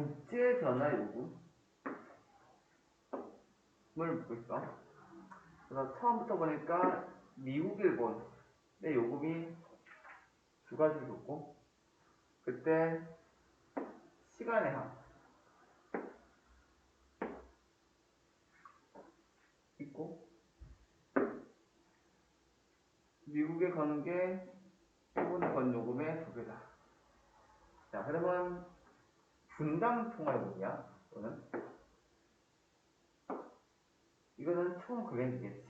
국제 전화 요금을 묻고 있어. 그래서 처음부터 보니까 미국, 일본의 요금이 두 가지를 줬고, 그때 시간의 한 있고, 미국에 거는 게 일본에 건 요금의 두 배다. 자, 그러면 분당 통화 요금이야, 이거는. 이거는 총 금액이겠지.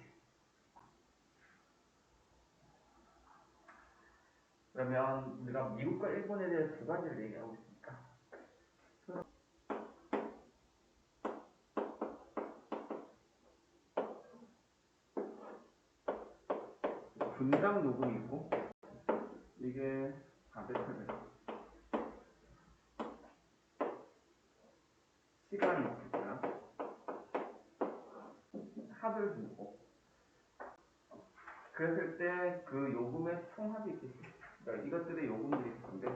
그러면 우리가 미국과 일본에 대해 두 가지를 얘기하고 있으니까. 분당 요금이 있고, 이게 400회입니 시간이 있고요. 합을 두고. 그랬을 때 그 요금의 총합이 있겠지. 그러니까 이것들의 요금들이 있을 건데,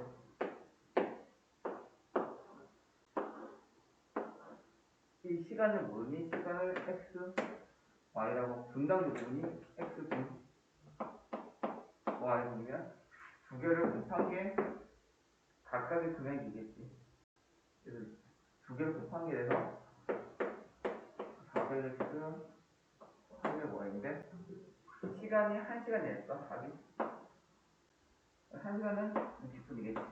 이 시간을 모르니 시간을 x, y라고 분당 요금이 x 분 y 분이면 두 개를 곱한 게 각각의 금액이겠지. 그래서 두 개를 곱한 게 돼서 400x 300y인데 시간이 1시간이었어, 답이. 1시간은 60분이겠지.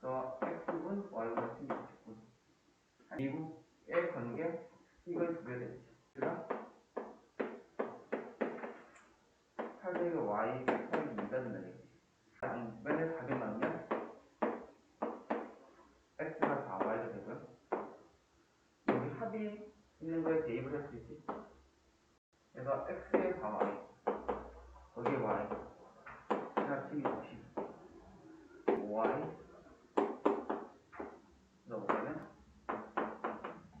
그래서 x분, y분 같은 게 60분. 미국에 건게 이걸 두개 되지. 그러니까 800의 y 800이 2가 된다는 얘기지. 맨날 400나 있는 거에 대입을 할 수 있지. 그래서 x에 4y, 거기에 y, 제가 팀이 50, 5y, 넣으면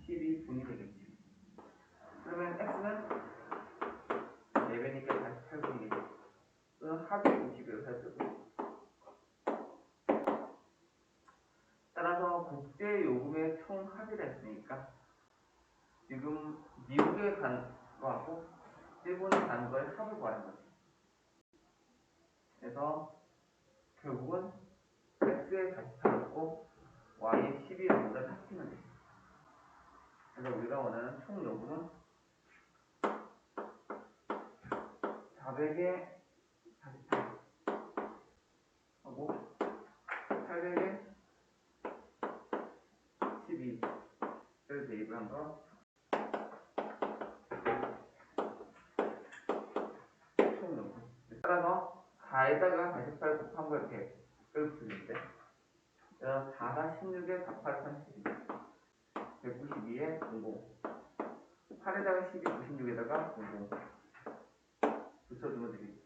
12분이 되겠지. 그러면 x는 4배니까 48분이겠지. 또는 합이 50을 해주고. 따라서 국제 요금의 총 합의를 했으니까 지금 미국에 간 거하고 일본에 간 거의 합을 구하는 거지. 그래서 결국은 x에 48고 y에 12라는 걸 합치면 돼. 그래서 우리가 원하는 총 요금은 400에 48 하고 800에 12를 대입을 한거 따라서 4에다가 48 곱한 거 이렇게 끌 붙이는데 그래서 4가 16에 48, 32 192에 00 8에다가 12, 96에다가 00 붙여주면 되겠지